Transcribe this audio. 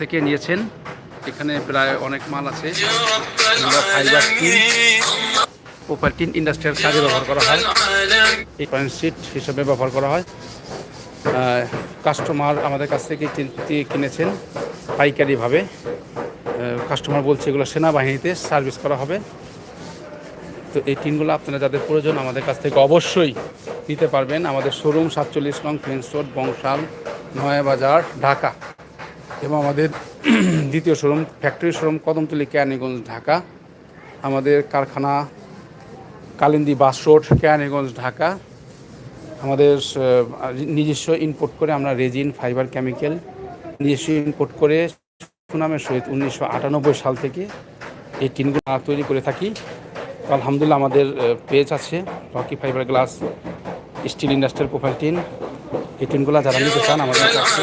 থেকে নিয়েছেন। এখানে প্রায় অনেক মাল আছে। ফাইবার টিন ইন্ডাস্ট্রিয়াল কাজে ব্যবহার করা হয়। পয়েন্ট সিট হিসেবে ব্যবহার করা হয়। কাস্টমার আমাদের কাছ থেকে কিনেছেন পাইকারিভাবে। কাস্টমার বলছে এগুলো সেনাবাহিনীতে সার্ভিস করা হবে। তো এই টিনগুলো আপনারা যাদের প্রয়োজন আমাদের কাছ থেকে অবশ্যই নিতে পারবেন। আমাদের শোরুম সাতচল্লিশ নং ফ্রেন্স রোড বংশাল, নয়াবাজার, ঢাকা। এবং আমাদের দ্বিতীয় showroom, factory showroom, Kadamtali Keraniganj, Dhaka. আমাদের কারখানা কালিন্দি বাস রোড, কেরানীগঞ্জ, ঢাকা। আমাদের নিজস্ব ইনপোর্ট করে আমরা রেজিন, ফাইবার কেমিক্যাল নিজস্ব ইনপোর্ট করে সুনামের সহিত উনিশশো আটানব্বই সাল থেকে এই টিনগুলো তৈরি করে থাকি। আলহামদুলিল্লাহ আমাদের পেজ আছে, Rocky fibre glass, steel industrial profile tin. এই টিনগুলো যারা নিতে চান আমাদের কাছে।